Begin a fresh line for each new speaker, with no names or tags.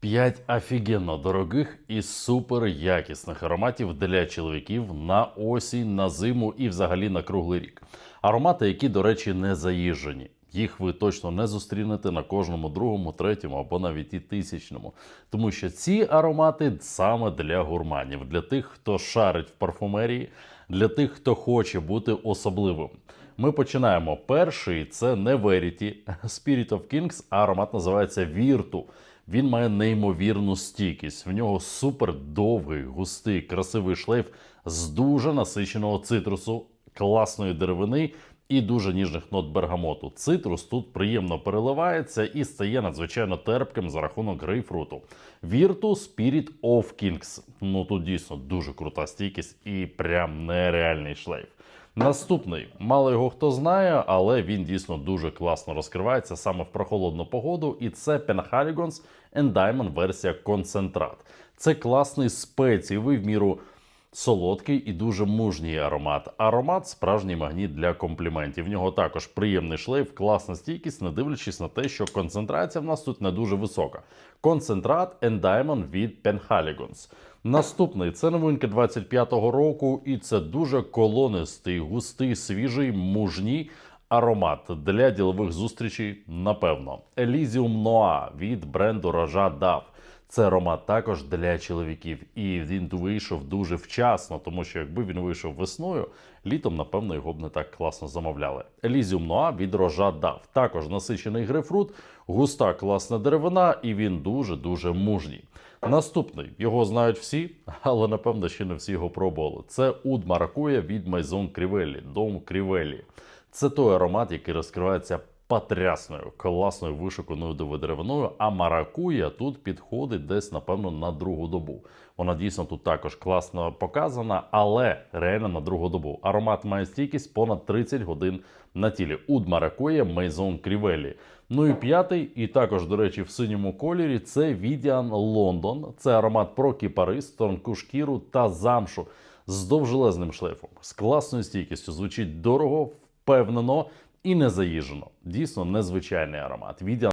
П'ять офігенно дорогих і супер якісних ароматів для чоловіків на осінь, на зиму і взагалі на круглий рік. Аромати, які, до речі, не заїжджені. Їх ви точно не зустрінете на кожному другому, третьому або навіть і тисячному. Тому що ці аромати саме для гурманів, для тих, хто шарить в парфумерії, для тих, хто хоче бути особливим. Ми починаємо. Перший це не Verity, Spirit of Kings, а аромат називається Virtu. Він має неймовірну стійкість. В нього супер довгий, густий, красивий шлейф з дуже насиченого цитрусу, класної деревини і дуже ніжних нот бергамоту. Цитрус тут приємно переливається і стає надзвичайно терпким за рахунок грейпфруту. Virtu Spirit of Kings. Ну тут дійсно дуже крута стійкість і прям нереальний шлейф. Наступний, мало його хто знає, але він дійсно дуже класно розкривається саме в прохолодну погоду, і це Penhaligons and Diamond версія концентрат. Це класний спецієвий в міру солодкий і дуже мужній аромат. Аромат справжній магніт для компліментів. В нього також приємний шлейф, класна стійкість, не дивлячись на те, що концентрація в нас тут не дуже висока. Концентрат and Diamond від Penhaligons. Наступний це новинка 25-го року, і це дуже колонистий, густий, свіжий, мужній аромат для ділових зустрічей. Напевно, Elysium Noir від бренду Рожа Дав. Це аромат також для чоловіків, і він вийшов дуже вчасно, тому що якби він вийшов весною, літом, напевно, його б не так класно замовляли. Elysium Noir від Рожа Дав. Також насичений грейпфрут, густа класна деревина, і він дуже дуже мужній. Наступний його знають всі, але напевно ще не всі його пробували. Це Уд Маракуя від Майзон Крівеллі, Дом Крівеллі. Це той аромат, який розкривається потрясною, класною вишуканою деревиною, а маракуя тут підходить десь, напевно, на другу добу. Вона дійсно тут також класно показана, але реально на другу добу. Аромат має стійкість понад 30 годин на тілі. Уд маракуя Мейзон Крівелі. Ну і п'ятий, і також, до речі, в синьому кольорі це Відіан Лондон. Це аромат про кіпарис, тонку шкіру та замшу з довжелезним шлейфом, з класною стійкістю. Звучить дорого, впевнено і не заїжджено. Дійсно незвичайний аромат.